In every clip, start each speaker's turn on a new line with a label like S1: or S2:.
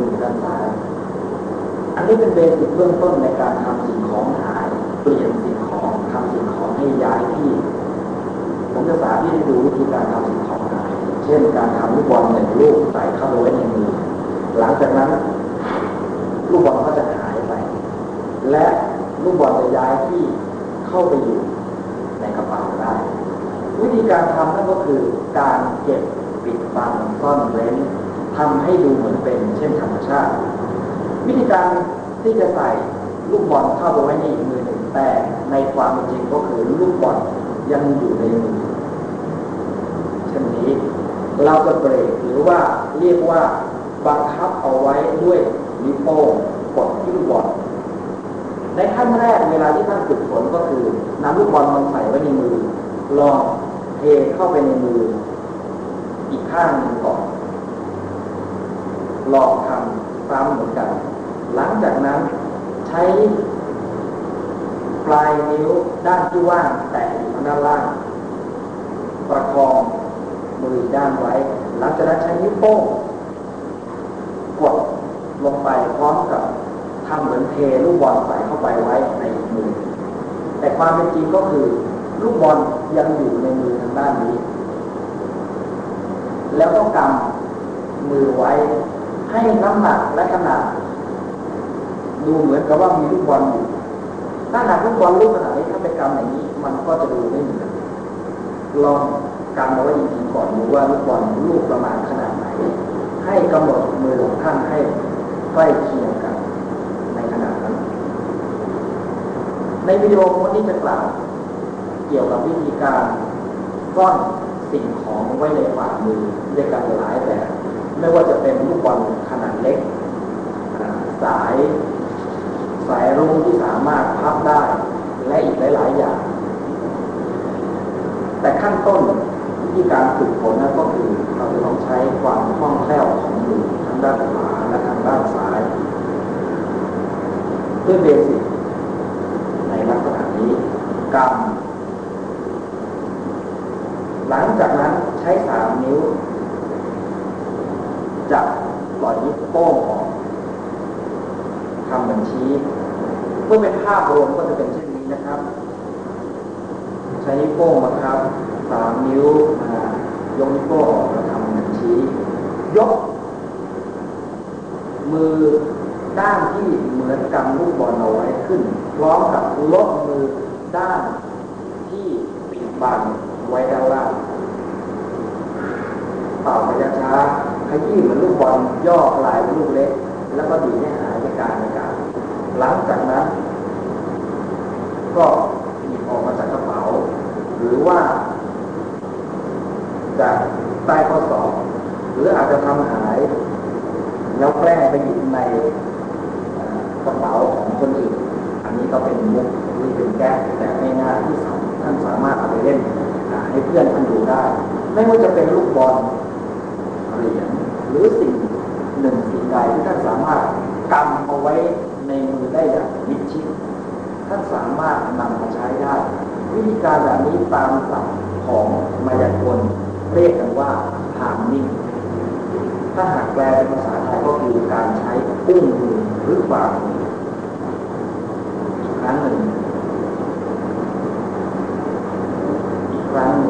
S1: ตามไปด้วยมือด้านซ้ายอันนี้เป็นเบสิกเบื้องต้นในการทำสิ่งของหายเปลี่ยนสิ่งของทำสิ่งของให้ย้ายที่ ผมจะสาธิตให้ดูวิธีการทำสิ่งของหาย เช่น การทำลูกบอลหนึ่งลูกใส่เข้าไปไว้ในมือ หลังจากนั้น ลูกบอลก็จะหายไป และลูกบอลจะย้ายที่เข้าไปอยู่ในกระเป๋าได้ วิธีการทำนั่นก็คือการเก็บปิดบังซ่อนเร้น ทำให้ดูเหมือนเป็นเช่นธรรมชาติ วิธีการที่จะใส่ลูกบอลเข้าไปไว้ในมือหนึ่งแต่ในความจริงก็คือลูกบอลยังอยู่ในมือเช่นนี้เราจะเบรกหรือว่าเรียกว่าบังคับเอาไว้ด้วยนิ้วโป้งกดที่ลูกบอลในขั้นแรกเวลาที่ท่านฝึกฝนก็คือนำลูกบอลมันใส่ไว้ในมือ ลองเทเข้าไปในมือ อีกข้างหนึ่งก่อน ลองทำซ้ำเหมือนกัน หลังจากนั้นใช้ปลายนิ้วด้านที่ว่างแตะอยู่ด้านล่าง ประคองมือด้านไว้ หลังจากนั้นใช้นิ้วโป้งกดลงไปพร้อมกับทำเหมือนเทลูกบอลใส่เข้าไปไว้ในมือ แต่ความเป็นจริงก็คือ ลูกบอลยังอยู่ในมือทางด้านนี้ แล้วก็กำมือไว้ ให้น้ำหนักและขนาด ดูเหมือนกับว่ามีลูกบอลอยู่ ถ้าหากลูกบอลลูกขนาดนี้ถ้าไปกำอย่างนี้ มันก็จะดูไม่เหมือนลองกำเอาไว้จริงๆก่อนดูว่าลูกบอลลูกประมาณขนาดไหน ให้กำหนดมือของท่านให้ใกล้เคียงกัน ในขนาดนั้น ในวิดีโอคนนี้จะกล่าวเกี่ยวกับวิธีการซ่อนสิ่งของไว้ในฝ่ามือด้วยกันหลายแบบ ไม่ว่าจะเป็นลูกบอลขนาดเล็ก สาย สายรุ้งที่สามารถพับได้ และอีกหลาย ๆ อย่าง แต่ขั้นต้นวิธีการฝึกฝนนั้นก็คือเราจะต้องใช้ความคล่องแคล่วของมือทั้งด้านขวาและทางด้านซ้าย ด้วยเบสิกในลักษณะนี้กำหลังจากนั้นใช้สามนิ้ว จับปล่อยนิ้ว โป้งออกทำบัญชีเมื่อเป็นภาพรวมก็จะเป็นเช่นนี้นะครับ ใช้นิ้วโป้งมาครับสามนิ้วมายกนิ้วโป้งออกแล้วทำบัญชียก มือด้านที่เหมือนกำลูกบอลเอาไว้ขึ้น พร้อมกับลดมือด้านที่ปิดบังไว้ด้านล่างเป่าไปช้าๆ ขยี้เหมือนลูกบอลย่อกลายเป็นลูกเล็ก แล้วก็ดีดให้หายไปกลางอากาศหลังจากนั้น ก็หยิบออกมาจากกระเป๋า หรือว่าจากใต้ข้อศอกหรืออาจจะทำหาย แล้วแกล้งไปหยิบในกระเป๋าของคนอื่น อันนี้ก็เป็นมุกที่เป็นแก้แบบง่ายๆที่ท่านสามารถเอาไปเล่นให้เพื่อนท่านดูได้ ไม่ว่าจะเป็นลูกบอล เหรียญหรือสิ่งหนึ่งสิ่งใดที่ท่านสามารถกำเอาไว้ในมือได้อย่างมิดชิดท่านสามารถนำมาใช้ได้ วิธีการแบบนี้ตามหลักของมายากลเรียกกันว่าทามมิ่ง ถ้าหากแปลเป็นภาษาไทยก็คือการใช้อุ้งมือหรือฝ่ามืออีกครั้งหนึ่งอีกครั้งหนึ่ง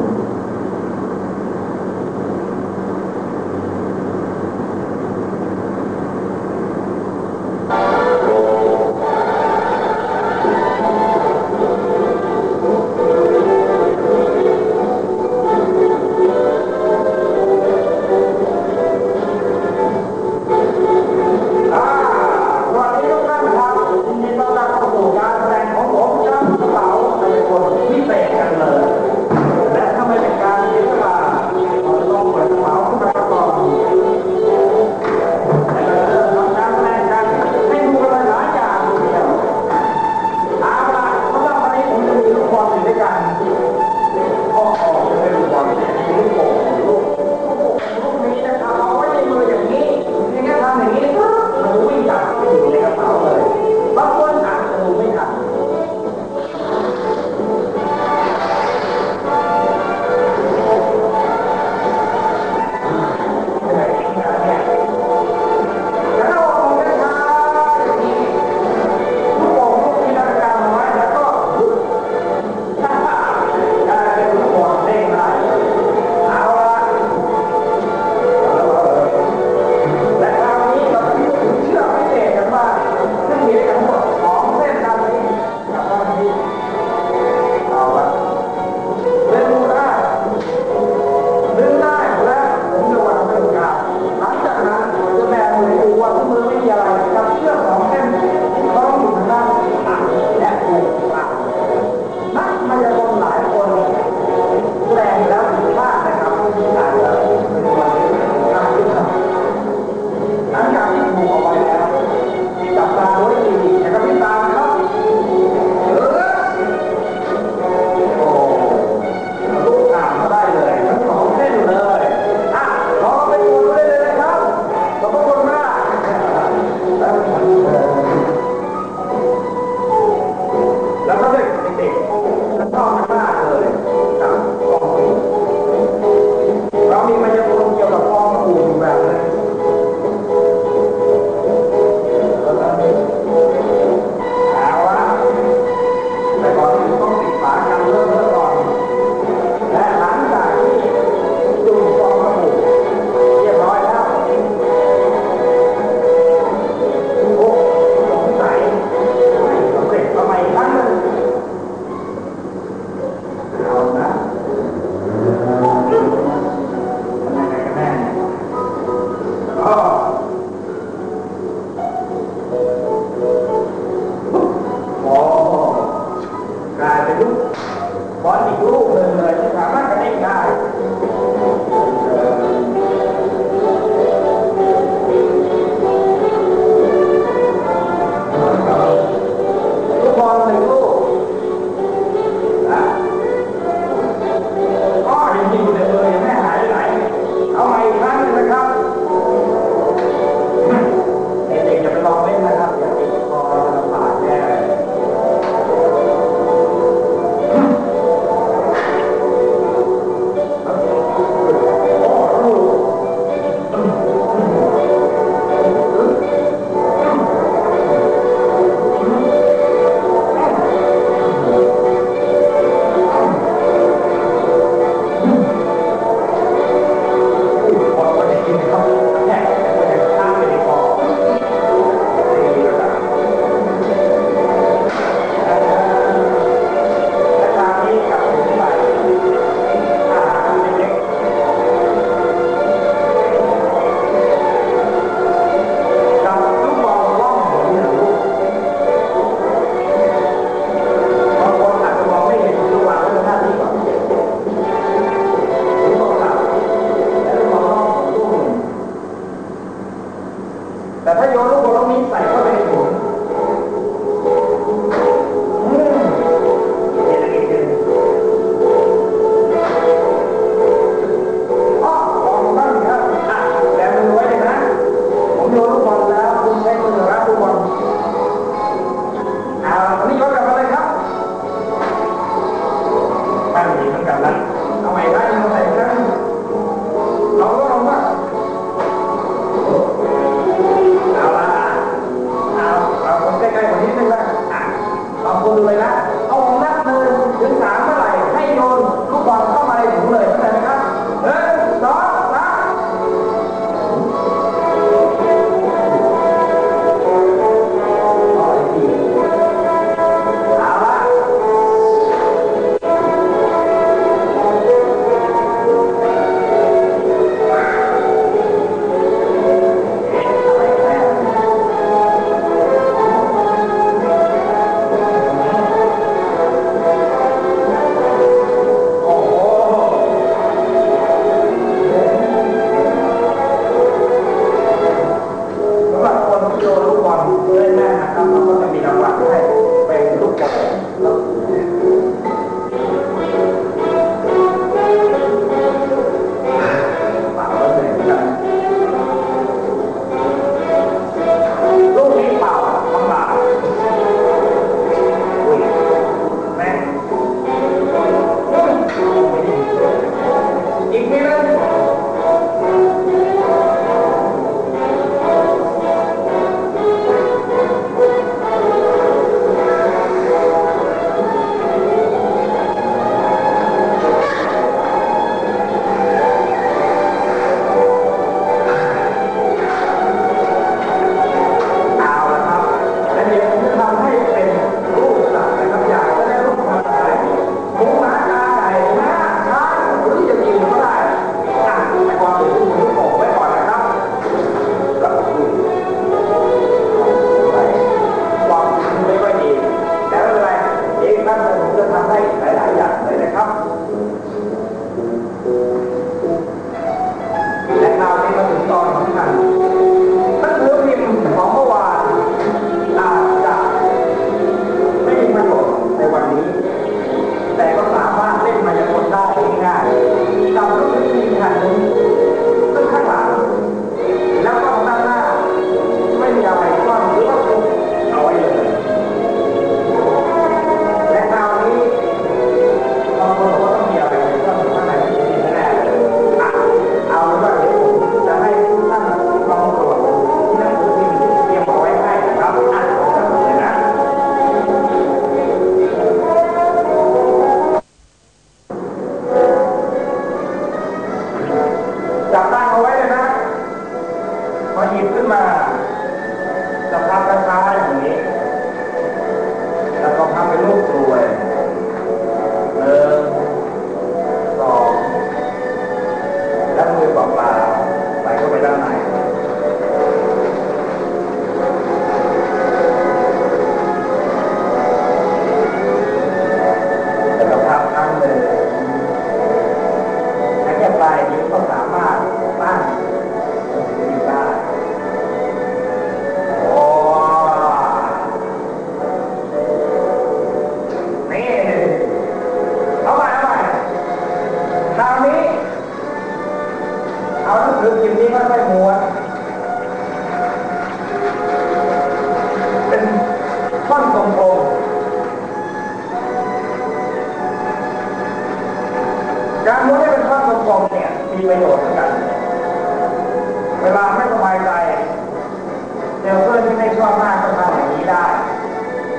S1: ได้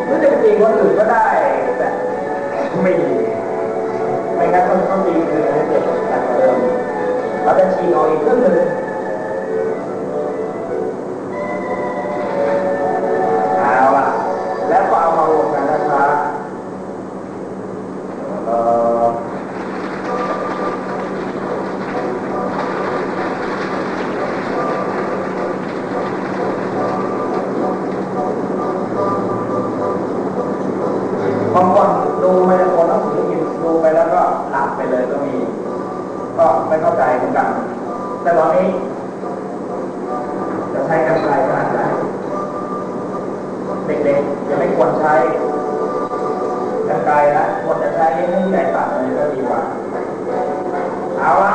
S1: หรือจะไปตีคนอื่นก็ได้แต่ไม่ดีไม่งั้นคนต้องตีคือเด็กแต่เดิมแล้จะชีเอาอีกเรื่องหนึ่ง คนจะใช้ไม่มีใค
S2: รตัดเลยก็ดีกว่าเอาละ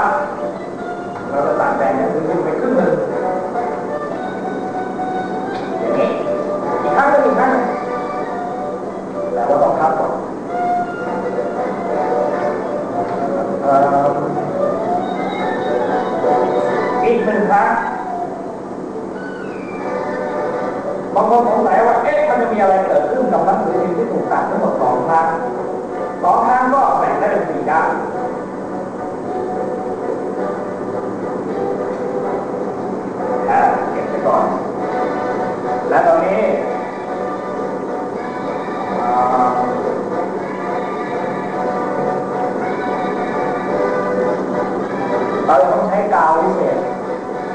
S2: ใช้กาวพิเศษ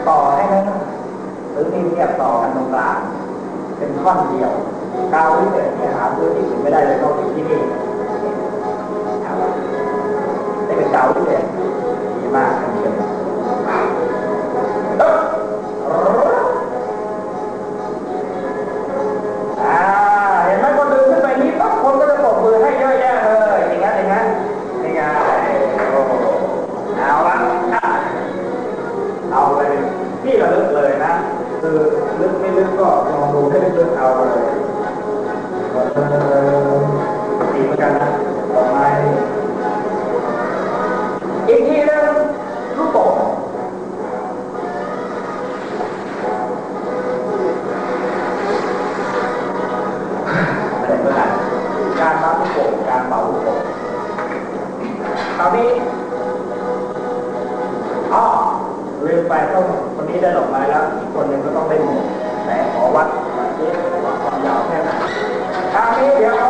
S2: ต่อให้นั้นหรือมีเรียบต่อกันตรงกลางเป็นท่อนเดียว กาวพิเศษเนี่หาซื้อที่อื่นไม่ได้เลยนอกจากที่นี่ได้เป็นกาวพิเศษดีมากทันที สีเหมือนกันนะดอไม้อีกทีนึงลูกโป่งอะไรบ้างการรับลูกโป่งการป่าลูกโป่งคราวนี้อ๋ลืมไปต้องคนนี้ได้ดอกไม้แล้วคนหนึ่งก็ต้องได้หมวก Thank you.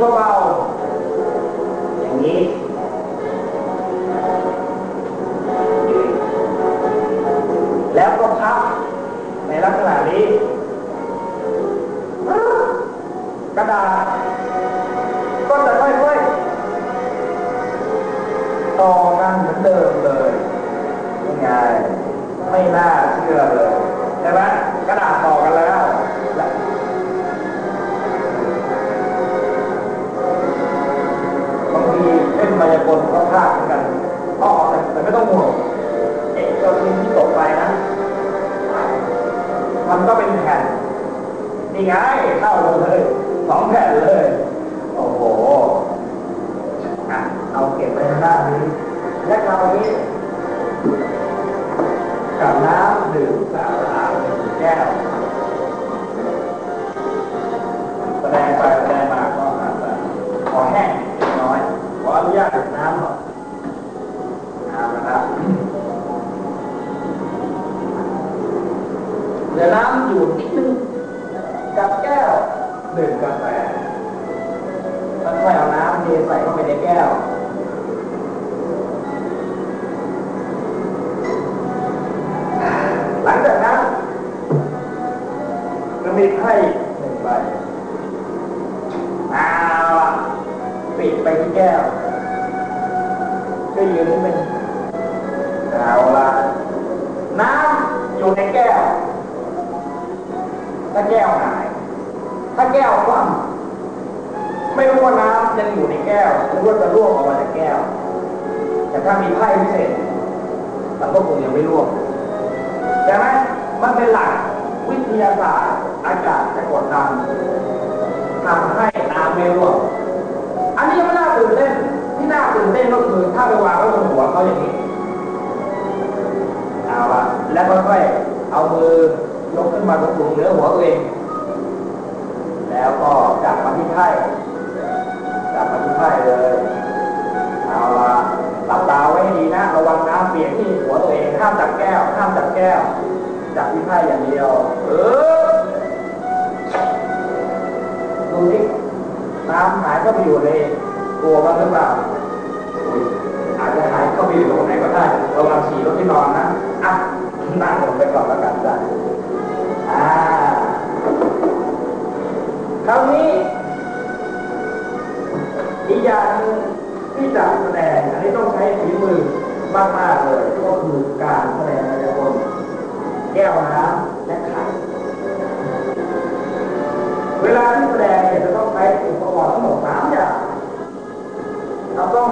S2: เบาอย่างนี้แล้วก็พับในลักษณะนี้ กระดาษ ก็จะค่อยๆต่อกันเหมือนเดิมเลยยังไงไม่น่าเชื่อเลย ใช่ไหมกระดาษต่อกันแล้ว เทใส่เข้าไปในแก้ว ถูงเหนือหัวตัวเอง แล้วก็จับมาที่ไพ่จับมาที่ไพ่เลย เอาละหลับตาไว้ดีนะ ระวังน้ำเปียกที่หัวตัวเอง ห้ามจับแก้ว ห้ามจับแก้ว จับที่ไพ่อย่างเดียว เออดูนี่น้ำหายเข้าไปอยู่ในตัวบ้างหรือเปล่าอุ๊ยอาจจะหายเข้าไปอยู่ตรงไหนก็ได้ระวังฉี่รถที่นอนนะ นั่งลงไปก่อนแล้วกันจ้ะอ่าคราวนี้อีกอย่างหนึ่งที่จะแสดงอันนี้ต้องใช้ฝีมือมากๆเลยก็คือการแสดงมายากลแก้วน้ำและไข่เวลาที่แสดงเนี่ยจะต้องใช้อุปกรณ์ทั้งหมดสามอย่างเราต้อง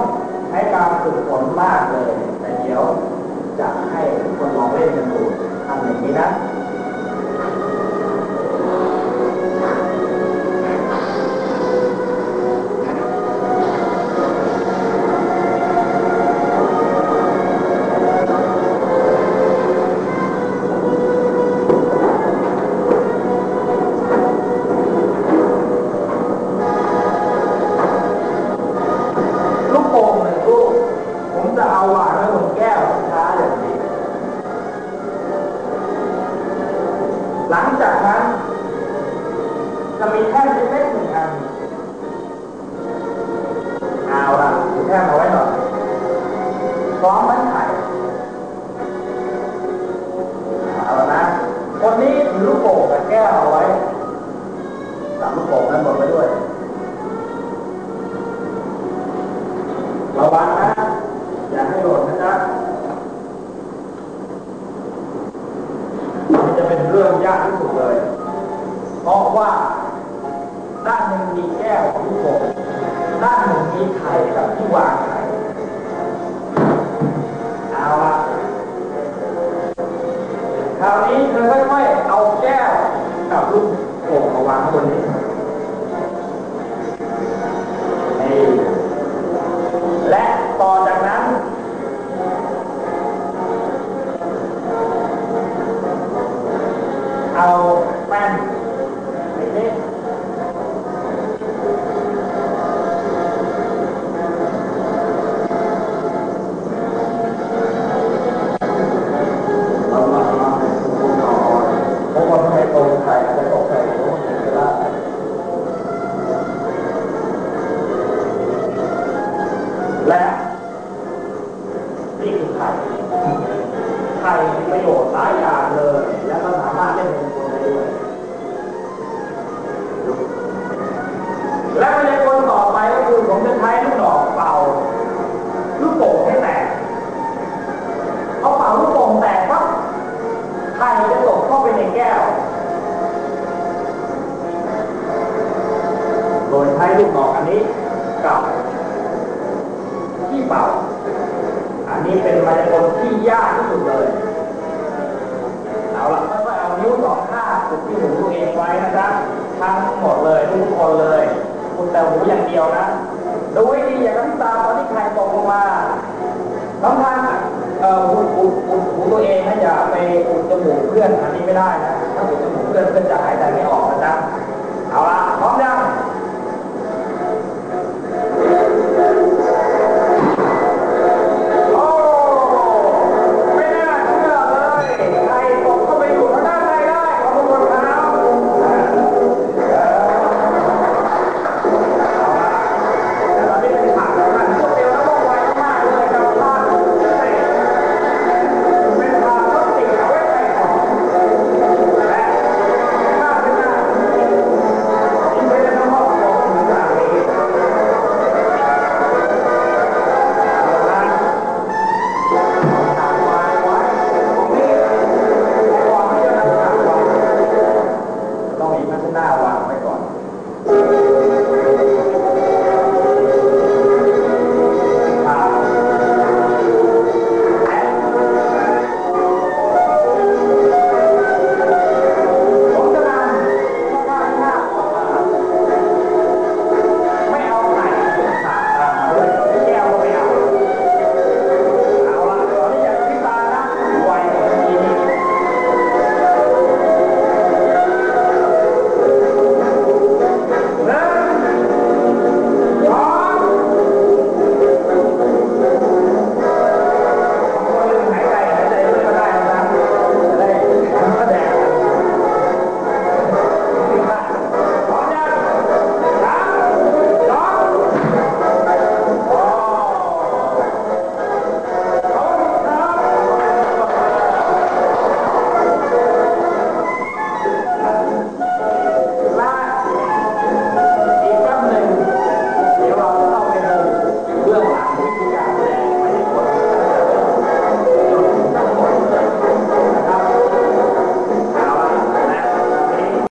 S2: ใช้การฝึกฝนมาก ลูกดอกอันนี้กับที่เป่า อันนี้เป็นมายากลที่ยากที่สุดเลย เอาละค่อยๆเอานิ้วสองข้างจุดที่หูตัวเองไว้นะจ๊ะทั้งหมดเลยทุกคนเลย คุณแต่หูอย่างเดียวนะ ดูให้ดีอย่าน้ำตาตอนที่ใครตกลงมาน้ำทางเอ่ออุดอุดอุดหูตัวเองนะอย่าไปอุดจมูกเพื่อนอันนี้ไม่ได้นะถ้าอุดจมูกเพื่อนเพื่อนจะหายใจไม่ออกนะจ๊ะ